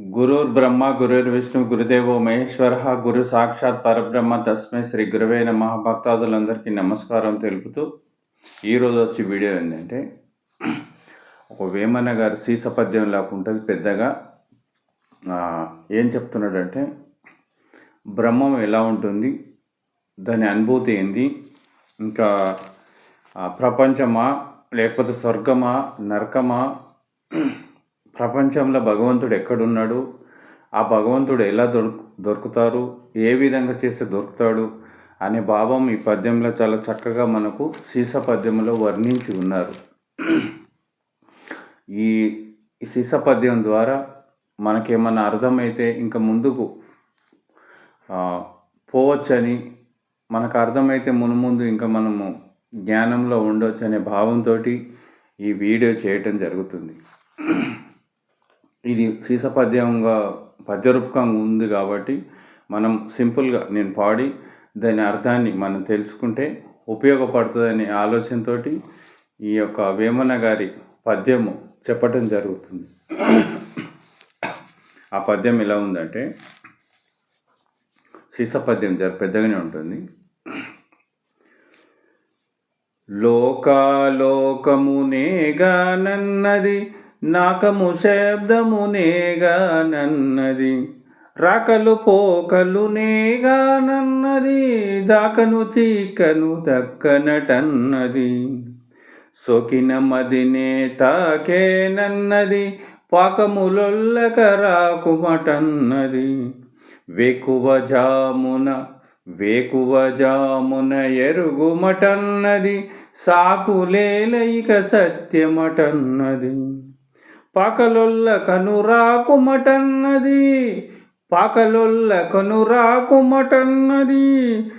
గురుర్ బ్రహ్మ గురుర్ విష్ణు గురుదేవో మహేశ్వర గురు సాక్షాత్ పరబ్రహ్మ తస్మై శ్రీ గురువే నమ. భక్తాదులందరికీ నమస్కారం తెలుపుతూ ఈరోజు వచ్చి వీడియో ఏంటంటే ఒక వేమన్న గారు సీసపద్యం లాగా ఉంటుంది పెద్దగా. ఏం చెప్తున్నాడంటే బ్రహ్మం ఎలా ఉంటుంది? దాని అనుభూతి ఏంది? ఇంకా ప్రపంచమా? లేకపోతే స్వర్గమా? నరకమా? ప్రపంచంలో భగవంతుడు ఎక్కడున్నాడు? ఆ భగవంతుడు ఎలా దొరుకు దొరుకుతారు? ఏ విధంగా చేస్తే దొరుకుతాడు? అనే భావం ఈ పద్యంలో చాలా చక్కగా మనకు సీస పద్యంలో వర్ణించి ఉన్నారు. ఈ సీస పద్యం ద్వారా మనకేమన్నా అర్థమైతే ఇంకా ముందుకు పోవచ్చని మనకు అర్థమైతే మును ముందు ఇంకా మనము జ్ఞానంలో ఉండొచ్చు అనే భావంతో ఈ వీడియో చేయటం జరుగుతుంది. ఇది సీస పద్యంగా పద్యరూపకంగా ఉంది కాబట్టి మనం సింపుల్గా నేను పాడి దాని అర్థాన్ని మనం తెలుసుకుంటే ఉపయోగపడుతుందనే ఆలోచనతో ఈ యొక్క వేమన గారి పద్యము చెప్పటం జరుగుతుంది. ఆ పద్యం ఎలా ఉందంటే సీస పద్యం జర పెద్దగానే ఉంటుంది. లోకాలోకమునేగా నన్నది నాకము శబ్దమునేగా నన్నది రాకలు పోకలు నేగా నన్నది దాకను చీకను దక్కనటన్నది. సోకిన మదినే తాకే నన్నది పాకములొల్లక రాకుమటన్నది వేకువ జామున వేకువ జామున ఎరుగుమటన్నది సాకులేలైక సత్యమటన్నది. పాకలొల్ల కనురాకుమటన్నది పాకలొల్ల కనురాకుమటన్నది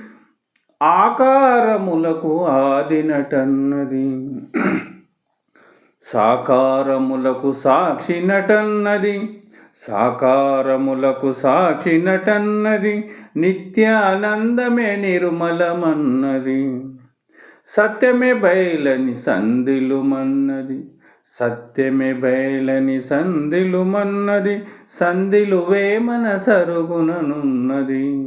ఆకారములకు ఆదినటన్నది. సాకారములకు సాక్షి నటన్నది సాకారములకు సాక్షి నటన్నది నిత్యానందమే నిర్మలమన్నది సత్యమే బయలని సందిలుమన్నది. సత్యమే బయలని సందిలుమన్నది సందిలు వేమన సరుగుననున్నది.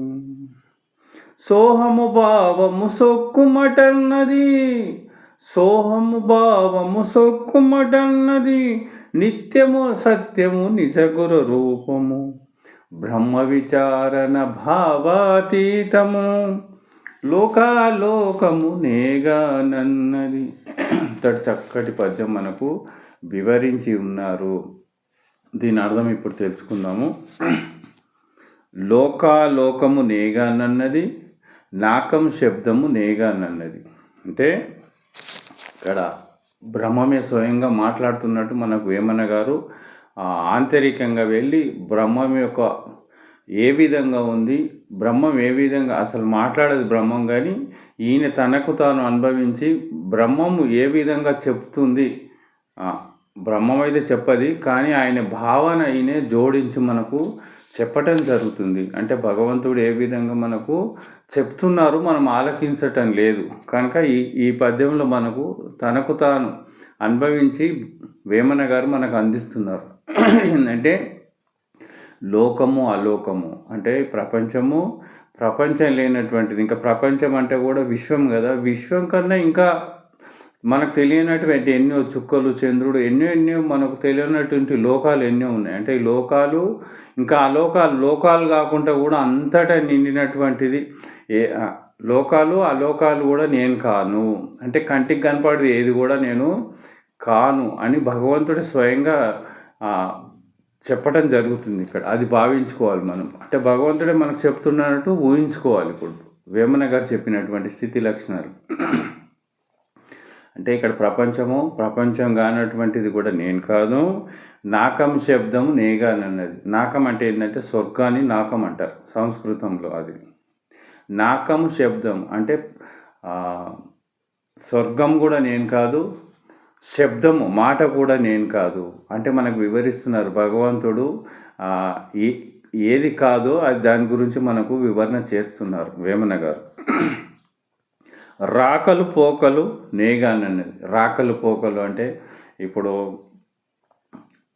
సోహము భావము సొక్కుమటన్నది సోహము భావము సొక్కుమటన్నది నిత్యము సత్యము నిజగుర రూపము బ్రహ్మ విచారణ భావాతీతము. లోకాలోకము నేగానన్నది ఇంతటి చక్కటి పద్యం మనకు వివరించి ఉన్నారు. దీని అర్థం ఇప్పుడు తెలుసుకుందాము. లోకాలోకము నేగానన్నది నాకం శబ్దము నేగానన్నది అంటే ఇక్కడ బ్రహ్మమే స్వయంగా మాట్లాడుతున్నట్టు మనకు వేమన గారు ఆంతరికంగా వెళ్ళి బ్రహ్మం యొక్క ఏ విధంగా ఉంది? బ్రహ్మం ఏ విధంగా? అసలు మాట్లాడేది బ్రహ్మం కానీ ఈయన తనకు తాను అనుభవించి బ్రహ్మము ఏ విధంగా చెప్తుంది? బ్రహ్మం అయితే చెప్పది కానీ ఆయన భావన ఈయనే జోడించి మనకు చెప్పటం జరుగుతుంది. అంటే భగవంతుడు ఏ విధంగా మనకు చెప్తున్నారు మనం ఆలకించటం లేదు. కనుక ఈ ఈ పద్యంలో మనకు తనకు తాను అనుభవించి వేమన గారు మనకు అందిస్తున్నారు. ఏంటంటే లోకము అలోకము. అంటే ప్రపంచము ప్రపంచం లేనటువంటిది. ఇంకా ప్రపంచం అంటే కూడా విశ్వం కదా. విశ్వం కన్నా ఇంకా మనకు తెలియనటువంటి ఎన్నో చుక్కలు చంద్రుడు ఎన్నో ఎన్నో మనకు తెలియనటువంటి లోకాలు ఎన్నో ఉన్నాయి. అంటే ఈ లోకాలు ఇంకా ఆ లోకాలు లోకాలు కాకుండా కూడా అంతటా నిండినటువంటిది. ఏ లోకాలు ఆ లోకాలు కూడా నేను కాను. అంటే కంటికి కనపడేది ఏది కూడా నేను కాను అని భగవంతుడు స్వయంగా చెప్పటం జరుగుతుంది ఇక్కడ. అది భావించుకోవాలి మనం. అంటే భగవంతుడే మనకు చెప్తున్నట్టు ఊహించుకోవాలి ఇప్పుడు. వేమన గారు చెప్పినటువంటి స్థితి లక్షణాలు. అంటే ఇక్కడ ప్రపంచము ప్రపంచం కానటువంటిది కూడా నేను కాదు. నాకం శబ్దము నేగానన్నది నాకం అంటే ఏంటంటే స్వర్గాన్ని నాకం అంటారు సంస్కృతంలో అది. నాకం శబ్దం అంటే స్వర్గం కూడా నేను కాదు శబ్దము మాట కూడా నేను కాదు. అంటే మనకు వివరిస్తున్నారు భగవంతుడు ఏది కాదో అది దాని గురించి మనకు వివరణ చేస్తున్నారు వేమన గారు. రాకలు పోకలు నేగానన్నది. రాకలు పోకలు అంటే ఇప్పుడు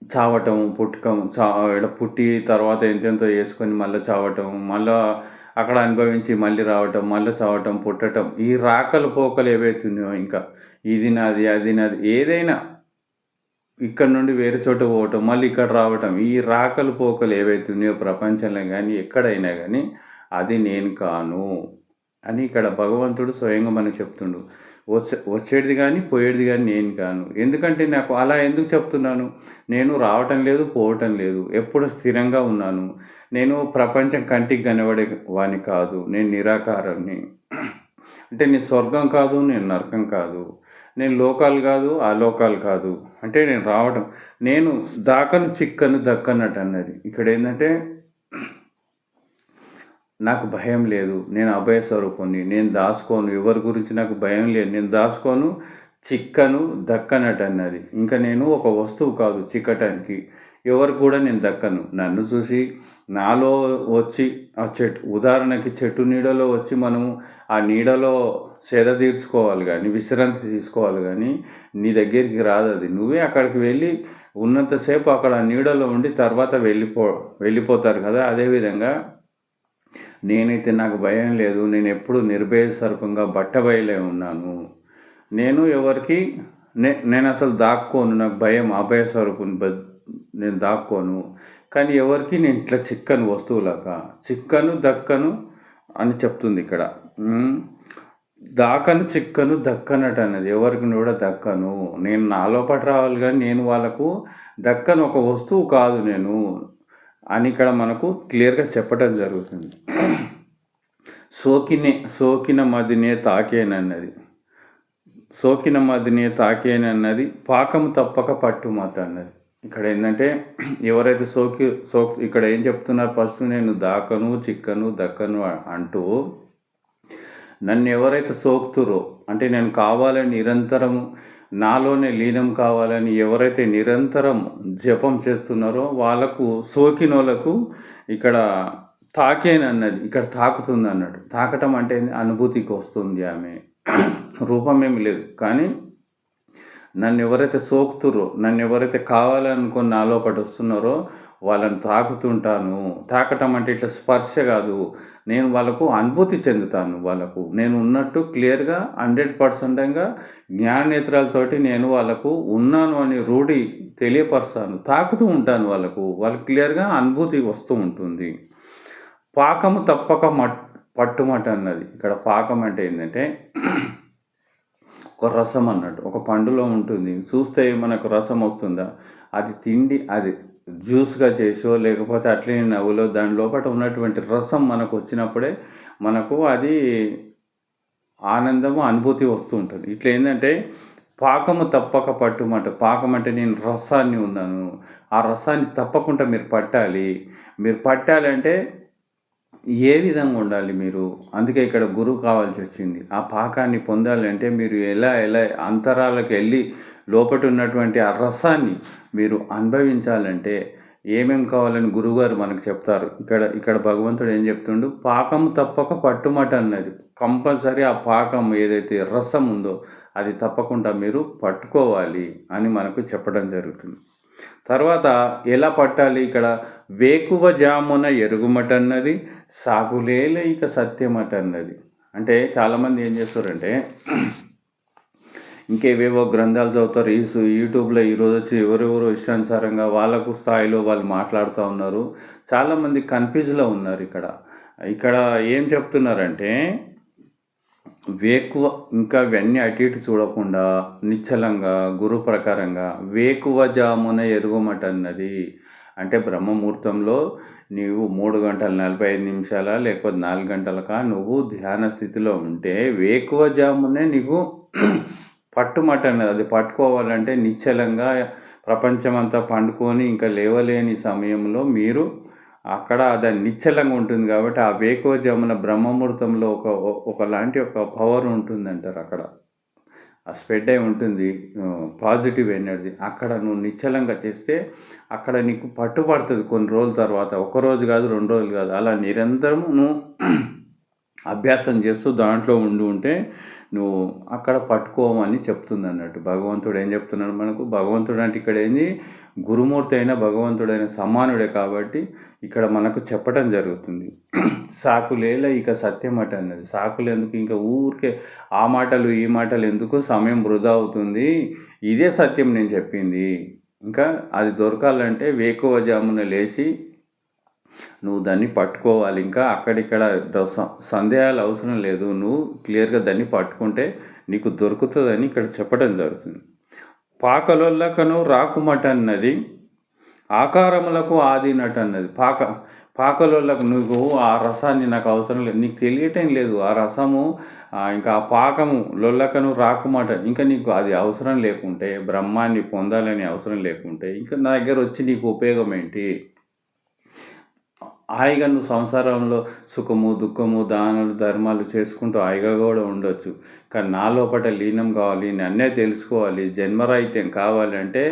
చావటం పుట్టకం చా ఈడ పుట్టి తర్వాత ఎంతెంతో వేసుకొని మళ్ళీ చావటం మళ్ళీ అక్కడ అనుభవించి మళ్ళీ రావటం మళ్ళీ సావటం పుట్టటం ఈ రాకలు పోకలు ఏవైతున్నాయో ఇంకా ఇది నాది అది నాది ఏదైనా ఇక్కడ నుండి వేరే చోట పోవటం మళ్ళీ ఇక్కడ రావటం ఈ రాకలు పోకలు ఏవైతున్నాయో ప్రపంచంలో కానీ ఎక్కడైనా కానీ అది నేను కాను అని ఇక్కడ భగవంతుడు స్వయంగా మనకు చెప్తుండు. వచ్చే వచ్చేది కానీ పోయేది కానీ నేను కాను. ఎందుకంటే నాకు అలా ఎందుకు చెప్తున్నాను? నేను రావటం లేదు పోవటం లేదు. ఎప్పుడు స్థిరంగా ఉన్నాను. నేను ప్రపంచం కంటికి కనబడే వాని కాదు. నేను నిరాకారాన్ని. అంటే నేను స్వర్గం కాదు నేను నరకం కాదు. నేను లోకాలు కాదు ఆ లోకాలు కాదు. అంటే నేను రావటం నేను దాకను చిక్కను దక్కనట్టు అన్నది. ఇక్కడ ఏంటంటే నాకు భయం లేదు నేను అభయ స్వరూపుని నేను దాచుకోను ఎవరి గురించి నాకు భయం లేదు నేను దాచుకోను చిక్కను దక్కనట అన్నది ఇంకా నేను ఒక వస్తువు కాదు చిక్కటానికి ఎవరు కూడా నేను దక్కను. నన్ను చూసి నాలో వచ్చి ఆ చెట్టు ఉదాహరణకి చెట్టు నీడలో వచ్చి మనము ఆ నీడలో సేద తీర్చుకోవాలి కానీ విశ్రాంతి తీసుకోవాలి కానీ నీ దగ్గరికి రాదు అది. నువ్వే అక్కడికి వెళ్ళి ఉన్నంతసేపు అక్కడ ఆ నీడలో ఉండి తర్వాత వెళ్ళిపో వెళ్ళిపోతారు కదా అదేవిధంగా నేనైతే నాకు భయం లేదు. నేను ఎప్పుడు నిర్భయ సర్పంగా బట్టబయలే ఉన్నాను. నేను ఎవరికి నే నేను అసలు దాక్కోను. నాకు భయం అభయ స్వరూపుని బ నేను దాక్కోను. కానీ ఎవరికి నేను ఇట్లా చిక్కను వస్తువులాగా చిక్కను దక్కను అని చెప్తుంది ఇక్కడ. దాకను చిక్కను దక్కనట అనేది ఎవరికి కూడా దక్కను. నేను నాలో పట్టు రావాలి కానీ నేను వాళ్ళకు దక్కను ఒక వస్తువు కాదు నేను. అని ఇక్కడ మనకు క్లియర్గా చెప్పడం జరుగుతుంది. సోకినే సోకిన మదినే తాకేనన్నది సోకిన మదినే తాకేనన్నది పాకము తప్పక పట్టుమత అన్నది. ఇక్కడ ఏంటంటే ఎవరైతే సోకి సో ఇక్కడ ఏం చెప్తున్నారు ఫస్ట్ నేను దాకను చిక్కను దక్కను అంటూ నన్ను ఎవరైతే సోకుతురో అంటే నేను కావాలని నిరంతరము నాలోనే లీనం కావాలని ఎవరైతే నిరంతరం జపం చేస్తున్నారో వాళ్ళకు సోకినోళ్ళకు ఇక్కడ తాకేనన్నది ఇక్కడ తాకుతుంది అన్నాడు తాకటం అంటే అనుభూతికి వస్తుంది ఆమె. రూపం ఏమి లేదు. కానీ నన్ను ఎవరైతే సోకుతురో నన్ను ఎవరైతే కావాలనుకుని నాలో ఒకటి వస్తున్నారో వాళ్ళని తాకుతుంటాను. తాకటం అంటే ఇట్లా స్పర్శ కాదు. నేను వాళ్ళకు అనుభూతి చెందుతాను వాళ్ళకు. నేను ఉన్నట్టు క్లియర్గా హండ్రెడ్ పర్సెంట్గా జ్ఞానేత్రాలతోటి నేను వాళ్ళకు ఉన్నాను అని రూఢి తెలియపరుస్తాను. తాకుతూ ఉంటాను వాళ్ళకు. వాళ్ళకి క్లియర్గా అనుభూతి వస్తూ ఉంటుంది. పాకము తప్పక మట్ పట్టుమట అన్నది. ఇక్కడ పాకం అంటే ఏంటంటే ఒక రసం అన్నట్టు ఒక పండులో ఉంటుంది. చూస్తే మనకు రసం వస్తుందా? అది తిండి అది జ్యూస్గా చేసో లేకపోతే అట్లే నవ్వులో దాని లోపల ఉన్నటువంటి రసం మనకు వచ్చినప్పుడే మనకు అది ఆనందము అనుభూతి వస్తూ ఉంటుంది. ఇట్లా ఏంటంటే పాకము తప్పక పట్టుమాట పాకం అంటే నేను రసాన్ని ఉన్నాను. ఆ రసాన్ని తప్పకుండా మీరు పట్టాలి. మీరు పట్టాలంటే ఏ విధంగా ఉండాలి మీరు? అందుకే ఇక్కడ గురువు కావాల్సి వచ్చింది. ఆ పాకాన్ని పొందాలి అంటే మీరు ఎలా ఎలా అంతరాలకు వెళ్ళి లోపట ఉన్నటువంటి ఆ రసాన్ని మీరు అనుభవించాలంటే ఏమేం కావాలని గురువుగారు మనకు చెప్తారు? ఇక్కడ ఇక్కడ భగవంతుడు ఏం చెప్తుండు? పాకం తప్పక పట్టుమట అన్నది. కంపల్సరీ ఆ పాకం ఏదైతే రసం ఉందో అది తప్పకుండా మీరు పట్టుకోవాలి అని మనకు చెప్పడం జరుగుతుంది. తర్వాత ఎలా పట్టాలి ఇక్కడ? వేకువ జామున ఎరుగుమటన్నది సాగులేల ఇక సత్యమట అన్నది అంటే చాలామంది ఏం చేస్తారంటే ఇంకేవేవో గ్రంథాలు చదువుతారు ఈ యూట్యూబ్లో ఈరోజు వచ్చి ఎవరెవరో ఇష్టానుసారంగా వాళ్ళకు స్థాయిలో వాళ్ళు మాట్లాడుతూ ఉన్నారు. చాలామంది కన్ఫ్యూజ్లో ఉన్నారు ఇక్కడ. ఇక్కడ ఏం చెప్తున్నారంటే వేకువ ఇంకా ఇవన్నీ అటు ఇటు చూడకుండా నిశ్చలంగా గురు ప్రకారంగా వేకువ జామున ఎరుగుమట అన్నది అంటే బ్రహ్మముహూర్తంలో నీవు మూడు గంటల నలభై ఐదు నిమిషాల లేకపోతే నాలుగు గంటలకా నువ్వు ధ్యాన స్థితిలో ఉంటే వేకువ జామునే నీకు పట్టుమట అన్నది అది పట్టుకోవాలంటే నిశ్చలంగా ప్రపంచమంతా పండుకొని ఇంకా లేవలేని సమయంలో మీరు అక్కడ అది నిశ్చలంగా ఉంటుంది కాబట్టి ఆ వేకోజమున బ్రహ్మముహూర్తంలో ఒక ఒకలాంటి ఒక పవర్ ఉంటుంది అంటారు అక్కడ. ఆ స్ప్రెడ్ అయి ఉంటుంది పాజిటివ్ ఎనర్జీ. అక్కడ నువ్వు నిశ్చలంగా చేస్తే అక్కడ నీకు పట్టుబడుతుంది కొన్ని రోజుల తర్వాత. ఒక రోజు కాదు రెండు రోజులు కాదు. అలా నిరంతరము నువ్వు అభ్యాసం చేస్తూ దాంట్లో ఉండి ఉంటే నువ్వు అక్కడ పట్టుకోమని చెప్తుంది అన్నట్టు భగవంతుడు ఏం చెప్తున్నాడు మనకు? భగవంతుడు అంటే ఇక్కడ ఏంది? గురుమూర్తి అయిన భగవంతుడైన సమానుడే కాబట్టి ఇక్కడ మనకు చెప్పటం జరుగుతుంది. సాకులేల ఇక సత్యం అట అన్నది. సాకులు ఎందుకు ఇంకా ఊరికే ఆ మాటలు ఈ మాటలు ఎందుకు? సమయం వృధా అవుతుంది. ఇదే సత్యం నేను చెప్పింది. ఇంకా అది దొరకాలంటే వేకువ జామున లేచి నువ్వు దాన్ని పట్టుకోవాలి. ఇంకా అక్కడిక్కడ సందేహాలు అవసరం లేదు. నువ్వు క్లియర్గా దాన్ని పట్టుకుంటే నీకు దొరుకుతుందని ఇక్కడ చెప్పడం జరుగుతుంది. పాకలొల్లకను రాకుమట అన్నది ఆకారములకు ఆదినట అన్నది పాక పాకలోళ్ళకు నువ్వు ఆ రసాన్ని నాకు అవసరం లేదు. నీకు తెలియటం లేదు. ఆ రసము ఇంకా ఆ పాకము లొల్లకను రాకుమాట ఇంకా నీకు అది అవసరం లేకుంటే బ్రహ్మాన్ని పొందాలని అవసరం లేకుంటే ఇంకా నా దగ్గర వచ్చి నీకు ఉపయోగం ఏంటి? హాయిగా నువ్వు సంసారంలో సుఖము దుఃఖము దానాలు ధర్మాలు చేసుకుంటూ హాయిగా కూడా ఉండొచ్చు. కానీ నా లోపల లీనం కావాలి నన్నే తెలుసుకోవాలి జన్మరాహిత్యం కావాలంటే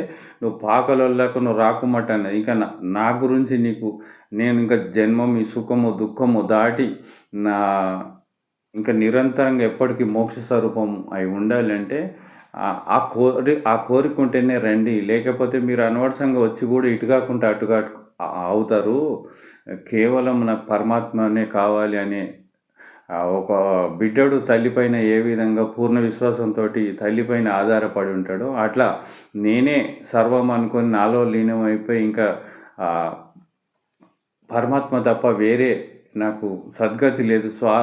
నువ్వు పాకలొల్లకు నువ్వు రాకుమట ఇంకా నా గురించి నీకు నేను ఇంకా జన్మం ఈ సుఖము దుఃఖము దాటి నా ఇంకా నిరంతరంగా ఎప్పటికీ మోక్ష స్వరూపం అయి ఉండాలంటే ఆ కోరి ఆ కోరిక ఉంటేనే రండి. లేకపోతే మీరు అనవసరంగా వచ్చి కూడా ఇటు కాకుండా అటు అవుతారు. కేవలం నాకు పరమాత్మనే కావాలి అనే ఒక బిడ్డడు తల్లిపైన ఏ విధంగా పూర్ణ విశ్వాసంతో తల్లిపైన ఆధారపడి ఉంటాడో అట్లా నేనే సర్వం అనుకొని నాలో లీనమైపోయి ఇంకా పరమాత్మ తప్ప వేరే నాకు సద్గతి లేదు స్వా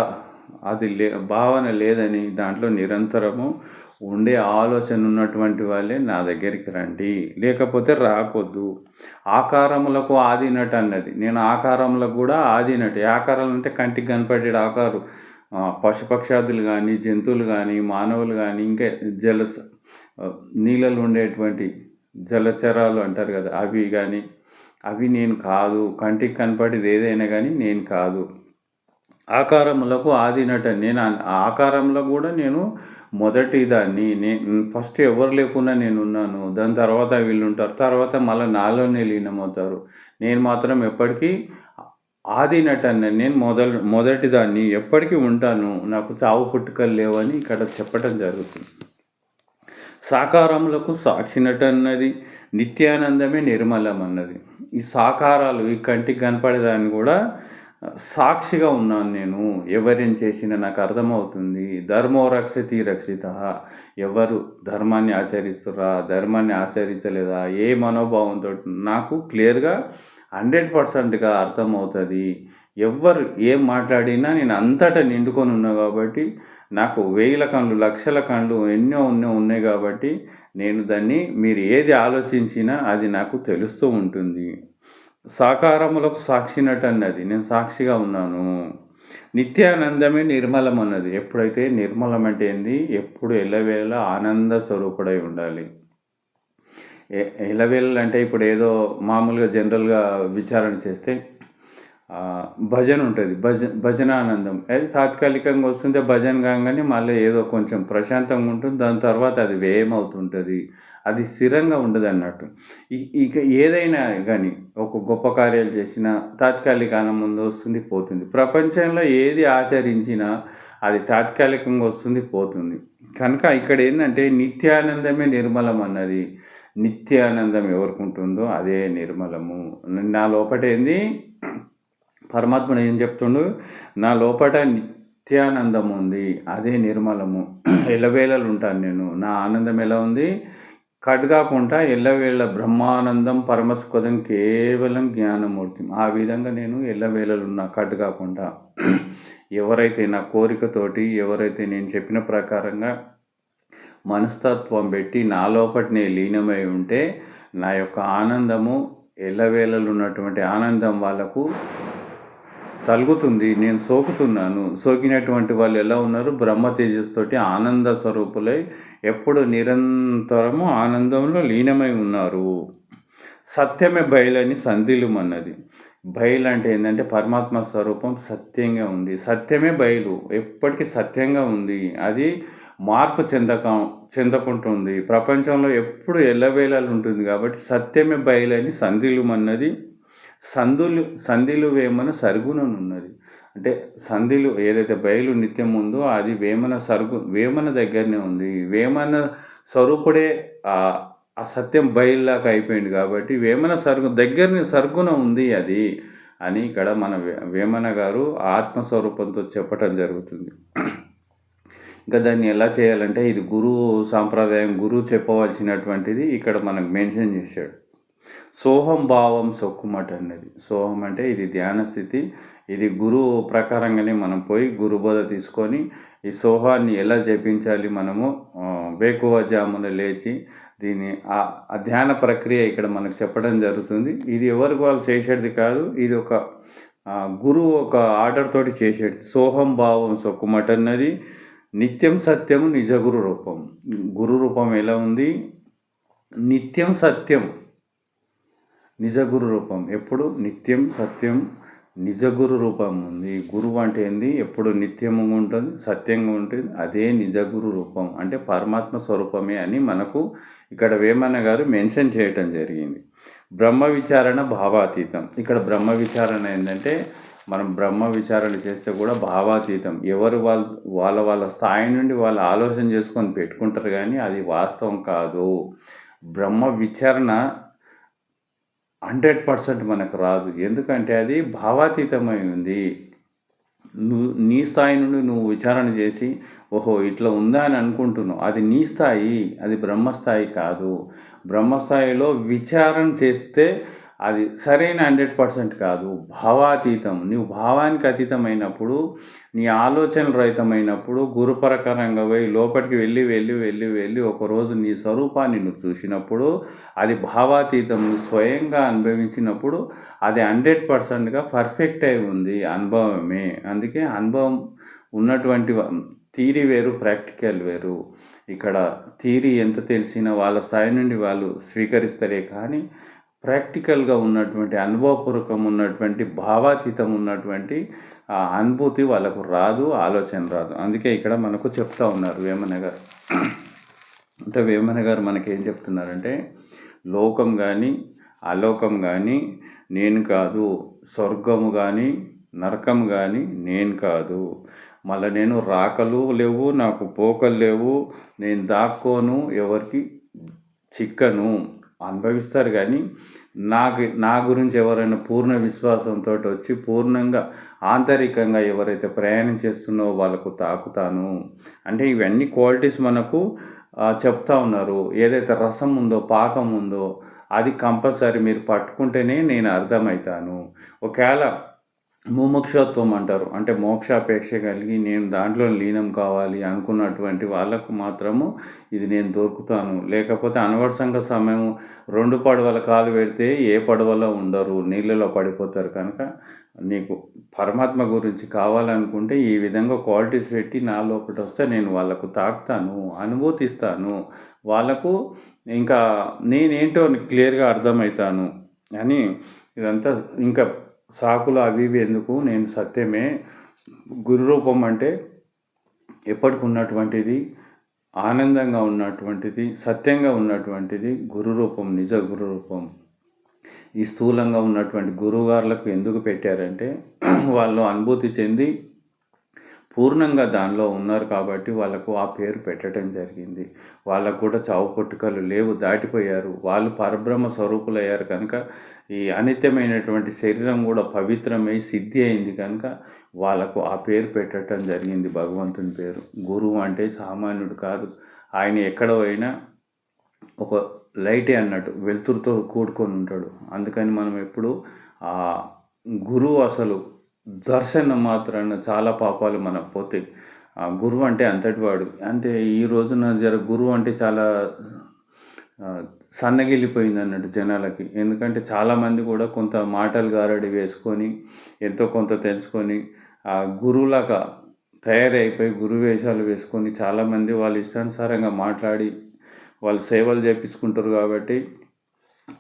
అది లే భావన లేదని దాంట్లో నిరంతరము ఉండే ఆలోచన ఉన్నటువంటి వాళ్ళే నా దగ్గరికి రండి. లేకపోతే రాకొద్దు. ఆకారములకు ఆదినట్ అన్నది. నేను ఆకారములకు కూడా ఆదినట్టు. ఆకారాలు అంటే కంటికి కనపడే ఆకారు. పశుపక్షాదులు కానీ జంతువులు కానీ మానవులు కానీ ఇంకా జల నీళ్ళలో ఉండేటువంటి జలచరాలు అంటారు కదా అవి కానీ అవి నేను కాదు. కంటికి కనపడేది ఏదైనా కానీ నేను కాదు. ఆకారములకు ఆదినట. నేను ఆకారంలో కూడా నేను మొదటి దాన్ని నేను ఫస్ట్ ఎవరు లేకుండా నేను ఉన్నాను దాని తర్వాత వీళ్ళు ఉంటారు. తర్వాత మళ్ళీ నాలోనే లీనమవుతారు. నేను మాత్రం ఎప్పటికీ ఆది నేను మొదలు మొదటి దాన్ని ఎప్పటికీ ఉంటాను. నాకు చావు పుట్టుకలు లేవని ఇక్కడ చెప్పటం జరుగుతుంది. సాకారములకు సాక్షి నట అన్నది నిత్యానందమే నిర్మలం అన్నది ఈ సాకారాలు ఈ కంటికి కనపడేదాన్ని కూడా సాక్షిగా ఉన్నాను నేను. ఎవరేం చేసినా నాకు అర్థమవుతుంది. ధర్మో రక్షతి రక్షిత. ఎవరు ధర్మాన్ని ఆచరిస్తురా ధర్మాన్ని ఆచరించలేదా? ఏ మనోభావంతో? నాకు క్లియర్గా హండ్రెడ్ పర్సెంట్గా అర్థమవుతుంది. ఎవరు ఏం మాట్లాడినా నేను అంతటా నిండుకొని ఉన్నా కాబట్టి నాకు వేల కళ్ళు లక్షల కళ్ళు ఎన్నో ఉన్నో ఉన్నాయి కాబట్టి నేను దాన్ని మీరు ఏది ఆలోచించినా అది నాకు తెలుస్తూ ఉంటుంది. సాకారములకు సాక్షినట్టు అన్నది నేను సాక్షిగా ఉన్నాను. నిత్యానందమే నిర్మలం అన్నది ఎప్పుడైతే నిర్మలం అంటే ఏంది? ఎప్పుడు ఎల్లవేళ ఆనంద స్వరూపుడై ఉండాలి. ఎల్లవేళ అంటే ఇప్పుడు ఏదో మామూలుగా జనరల్గా విచారణ చేస్తే భజన ఉంటుంది. భజ భజనానందం. అది తాత్కాలికంగా వస్తుంది భజన కాగానే మళ్ళీ ఏదో కొంచెం ప్రశాంతంగా ఉంటుంది. దాని తర్వాత అది వ్యయం అవుతుంటుంది. అది స్థిరంగా ఉండదు అన్నట్టు. ఇక ఏదైనా కానీ ఒక గొప్ప కార్యాలు చేసినా తాత్కాలిక ఆనందం వస్తుంది పోతుంది. ప్రపంచంలో ఏది ఆచరించినా అది తాత్కాలికంగా వస్తుంది పోతుంది. కనుక ఇక్కడ ఏంటంటే నిత్యానందమే నిర్మలం అన్నది. నిత్యానందం ఎవరికి ఉంటుందో అదే నిర్మలము. నా లోపటేంది పరమాత్ముడు ఏం చెప్తుండు? నా లోపట నిత్యానందం ఉంది అదే నిర్మలము. ఎల్లవేళలు ఉంటాను నేను. నా ఆనందం ఎలా ఉంది? కట్గాకుండా ఎల్లవేళ బ్రహ్మానందం పరమస్పదం కేవలం జ్ఞానమూర్తి. ఆ విధంగా నేను ఎల్లవేళలున్నా ఉన్నా కట్గాకుండా ఎవరైతే నా కోరికతోటి ఎవరైతే నేను చెప్పిన ప్రకారంగా మనస్తత్వం పెట్టి నా లోపటినే లీనమై ఉంటే నా యొక్క ఆనందము ఎల్లవేళలు ఉన్నటువంటి ఆనందం వాళ్ళకు తలుగుతుంది నేను సోకుతున్నాను. సోకినటువంటి వాళ్ళు ఎలా ఉన్నారు? బ్రహ్మ తేజస్తోటి ఆనంద స్వరూపులై ఎప్పుడు నిరంతరము ఆనందంలో లీనమై ఉన్నారు. సత్యమే బయలని సంధిలు అన్నది బయలు అంటే ఏంటంటే పరమాత్మ స్వరూపం సత్యంగా ఉంది. సత్యమే బయలు. ఎప్పటికీ సత్యంగా ఉంది. అది మార్పు చెందక చెందకుంటుంది. ప్రపంచంలో ఎప్పుడు ఎల్లవేళలు ఉంటుంది కాబట్టి సత్యమే బయలని సంధిలు అన్నది సందులు సంధిలు వేమన సరుగుననున్నది. అంటే సంధిలు ఏదైతే బయలు నిత్యం ఉందో అది వేమన సరుగు వేమన దగ్గరనే ఉంది. వేమన స్వరూపుడే ఆ సత్యం బయలులాగా అయిపోయింది కాబట్టి వేమన సరుగు దగ్గరని సరుగున ఉంది అది అని ఇక్కడ మన వేమన గారు ఆత్మస్వరూపంతో చెప్పటం జరుగుతుంది. ఇంకా దాన్ని ఎలా చేయాలంటే ఇది గురువు సాంప్రదాయం గురువు చెప్పవలసినటువంటిది ఇక్కడ మనకు మెన్షన్ చేశాడు. సోహం భావం సొక్కుమట అన్నది. సోహం అంటే ఇది ధ్యాన స్థితి. ఇది గురువు ప్రకారంగానే మనం పోయి గురుబోధ తీసుకొని ఈ సోహాన్ని ఎలా జపించాలి మనము వేకువ జామున లేచి దీని ఆ ధ్యాన ప్రక్రియ ఇక్కడ మనకు చెప్పడం జరుగుతుంది. ఇది ఎవరికి వాళ్ళు చేసేది కాదు ఇది ఒక గురువు ఒక ఆర్డర్ తోటి చేసేది. సోహం భావం సొక్కుమట అన్నది నిత్యం సత్యం నిజ గురు రూపం. గురు రూపం ఎలా ఉంది? నిత్యం సత్యం. నిజ గురు రూపం. ఎప్పుడు నిత్యం సత్యం నిజ గురు రూపం ఉంది. గురువు అంటే ఏంది? ఎప్పుడు నిత్యంగా ఉంటుంది సత్యంగా ఉంటుంది అదే నిజ గురు రూపం. అంటే పరమాత్మ స్వరూపమే అని మనకు ఇక్కడ వేమన్న గారు మెన్షన్ చేయటం జరిగింది. బ్రహ్మ విచారణ భావాతీతం. ఇక్కడ బ్రహ్మ విచారణ ఏంటంటే మనం బ్రహ్మ విచారణ చేస్తే కూడా భావాతీతం. ఎవరు వాళ్ళ వాళ్ళ వాళ్ళ స్థాయి నుండి వాళ్ళు ఆలోచన చేసుకొని పెట్టుకుంటారు కానీ అది వాస్తవం కాదు. బ్రహ్మ విచారణ హండ్రెడ్ పర్సెంట్ మనకు రాదు. ఎందుకంటే అది భావాతీతమై ఉంది. నువ్వు నీ స్థాయి నుండి నువ్వు విచారణ చేసి ఓహో ఇట్లా ఉందా అని అనుకుంటున్నావు. అది నీ స్థాయి అది బ్రహ్మస్థాయి కాదు. బ్రహ్మస్థాయిలో విచారణ చేస్తే అది సరైన హండ్రెడ్ పర్సెంట్ కాదు. భావాతీతం. నువ్వు భావానికి అతీతమైనప్పుడు నీ ఆలోచన రహితమైనప్పుడు గురుపరకరంగా పోయి లోపలికి వెళ్ళి వెళ్ళి వెళ్ళి వెళ్ళి ఒకరోజు నీ స్వరూపాన్ని నువ్వు చూసినప్పుడు అది భావాతీతం. స్వయంగా అనుభవించినప్పుడు అది హండ్రెడ్ పర్సెంట్గా పర్ఫెక్ట్ అయి ఉంది. అనుభవమే. అందుకే అనుభవం ఉన్నటువంటి థీరీ వేరు ప్రాక్టికల్ వేరు. ఇక్కడ థీరీ ఎంత తెలిసినా వాళ్ళ స్థాయి నుండి వాళ్ళు స్వీకరిస్తారే కానీ ప్రాక్టికల్గా ఉన్నటువంటి అనుభవపూర్వకం ఉన్నటువంటి భావాతీతం ఉన్నటువంటి ఆ అనుభూతి వాళ్ళకు రాదు ఆలోచన రాదు. అందుకే ఇక్కడ మనకు చెప్తా ఉన్నారు వేమన గారు. అంటే వేమన గారు మనకేం చెప్తున్నారంటే లోకం కానీ అలోకం కానీ నేను కాదు స్వర్గము కానీ నరకం కానీ నేను కాదు. మళ్ళీ నేను రాకలు లేవు నాకు పోకలు లేవు నేను దాక్కోను ఎవరికి చిక్కను. అనుభవిస్తారు కానీ నాకు నా గురించి ఎవరైనా పూర్ణ విశ్వాసంతో వచ్చి పూర్ణంగా ఆంతరికంగా ఎవరైతే ప్రయాణం చేస్తున్నో వాళ్ళకు తాకుతాను. అంటే ఇవన్నీ క్వాలిటీస్ మనకు చెప్తా ఉన్నారు. ఏదైతే రసం ఉందో పాకం ఉందో అది కంపల్సరీ మీరు పట్టుకుంటేనే నేను అర్థమవుతాను. ఒకవేళ ముముక్షత్వం అంటారు. అంటే మోక్షాపేక్ష కలిగి నేను దాంట్లో లీనం కావాలి అనుకున్నటువంటి వాళ్ళకు మాత్రము ఇది నేను దొరుకుతాను. లేకపోతే అనవసరంగా సమయం రెండు పడవల కాలు పెడితే ఏ పడవలో ఉండరు నీళ్ళలో పడిపోతారు కనుక నీకు పరమాత్మ గురించి కావాలనుకుంటే ఈ విధంగా క్వాలిటీస్ పెట్టి నా లోపల వస్తే నేను వాళ్ళకు తాకుతాను అనుభూతిస్తాను. వాళ్ళకు ఇంకా నేనేంటో క్లియర్గా అర్థమవుతాను అని ఇదంతా ఇంకా సాకులు అవి ఇవి ఎందుకు? నేను సత్యమే. గురు రూపం అంటే ఎప్పటికి ఉన్నటువంటిది ఆనందంగా ఉన్నటువంటిది సత్యంగా ఉన్నటువంటిది గురు రూపం నిజ గురు రూపం. ఈ స్థూలంగా ఉన్నటువంటి గురువుగారులకు ఎందుకు పెట్టారంటే వాళ్ళు అనుభూతి చెంది పూర్ణంగా దానిలో ఉన్నారు కాబట్టి వాళ్ళకు ఆ పేరు పెట్టడం జరిగింది. వాళ్ళకు కూడా చావు పుట్టుకలు లేవు దాటిపోయారు. వాళ్ళు పరబ్రహ్మ స్వరూపులయ్యారు కనుక ఈ అనిత్యమైనటువంటి శరీరం కూడా పవిత్రమై సిద్ధి అయింది కనుక వాళ్ళకు ఆ పేరు పెట్టడం జరిగింది భగవంతుని పేరు. గురువు అంటే సామాన్యుడు కాదు. ఆయన ఎక్కడ పోయినా ఒక లైటే అన్నట్టు వెలుతురుతో కూడుకొని ఉంటాడు. అందుకని మనం ఎప్పుడు ఆ గురువు అసలు దర్శనం మాత్రాన చాలా పాపాలు మనకు పోతాయి. గురువు అంటే అంతటి వాడు. అంటే ఈ రోజున జర గురువు అంటే చాలా సన్నగిల్లిపోయింది అన్నట్టు జనాలకి. ఎందుకంటే చాలామంది కూడా కొంత మాటలు గారడి వేసుకొని ఎంతో కొంత తెలుసుకొని ఆ గురువులాగా తయారైపోయి గురు వేషాలు వేసుకొని చాలామంది వాళ్ళ ఇష్టానుసారంగా మాట్లాడి వాళ్ళు సేవలు చేపించుకుంటారు కాబట్టి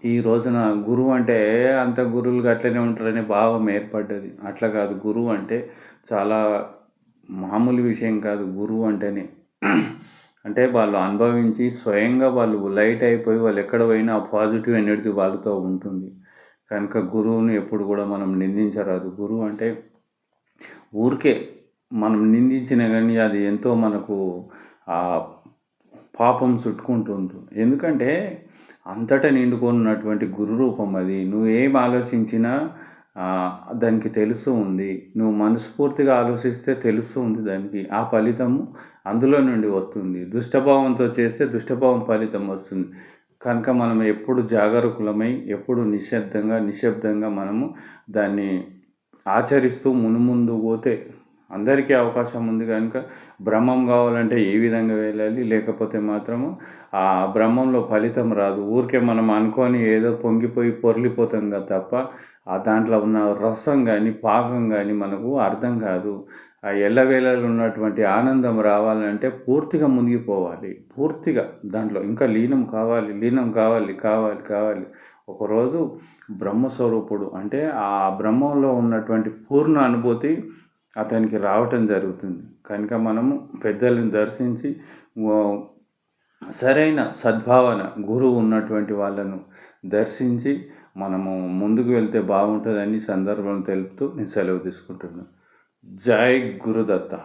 ఈ రోజున గురువు అంటే అంత గురువులు అట్లనే ఉంటారనే భావం ఏర్పడ్డది. అట్లా కాదు. గురువు అంటే చాలా మామూలు విషయం కాదు. గురువు అంటేనే. అంటే వాళ్ళు అనుభవించి స్వయంగా వాళ్ళు లైట్ అయిపోయి వాళ్ళు ఎక్కడ పోయినా ఆ పాజిటివ్ ఎనర్జీ వాళ్ళతో ఉంటుంది. కనుక గురువుని ఎప్పుడు కూడా మనం నిందించరాదు. గురువు అంటే ఊరికే మనం నిందించినా కానీ అది ఎంతో మనకు ఆ పాపం చుట్టుకుంటుంది ఎందుకంటే అంతటా నిండుకున్నటువంటి గురు రూపం అది. నువ్వేం ఆలోచించినా దానికి తెలుసు ఉంది. నువ్వు మనస్ఫూర్తిగా ఆలోచిస్తే తెలుసు ఉంది దానికి. ఆ ఫలితము అందులో నుండి వస్తుంది. దుష్టభావంతో చేస్తే దుష్టభావం ఫలితం వస్తుంది. కనుక మనం ఎప్పుడు జాగరూకులమై ఎప్పుడు నిశ్శబ్దంగా నిశ్శబ్దంగా మనము దాన్ని ఆచరిస్తూ మునుముందు పోతే అందరికీ అవకాశం ఉంది కనుక బ్రహ్మం కావాలంటే ఏ విధంగా వెళ్ళాలి? లేకపోతే మాత్రము ఆ బ్రహ్మంలో ఫలితం రాదు. ఊరికే మనం అనుకొని ఏదో పొంగిపోయి పొర్లిపోతాం కదా తప్ప ఆ దాంట్లో ఉన్న రసం కానీ పాకం కానీ మనకు అర్థం కాదు. ఆ ఎల్లవేళలో ఉన్నటువంటి ఆనందం రావాలంటే పూర్తిగా మునిగిపోవాలి. పూర్తిగా దాంట్లో ఇంకా లీనం కావాలి లీనం కావాలి కావాలి కావాలి. ఒకరోజు బ్రహ్మస్వరూపుడు అంటే ఆ బ్రహ్మంలో ఉన్నటువంటి పూర్ణ అనుభూతి అతనికి రావటం జరుగుతుంది. కనుక మనము పెద్దలను దర్శించి సరైన సద్భావన గురువు ఉన్నటువంటి వాళ్ళను దర్శించి మనము ముందుకు వెళ్తే బాగుంటుందని సందర్భం తెలుపుతూ నేను సెలవు తీసుకుంటున్నాను. జై గురుదత్త.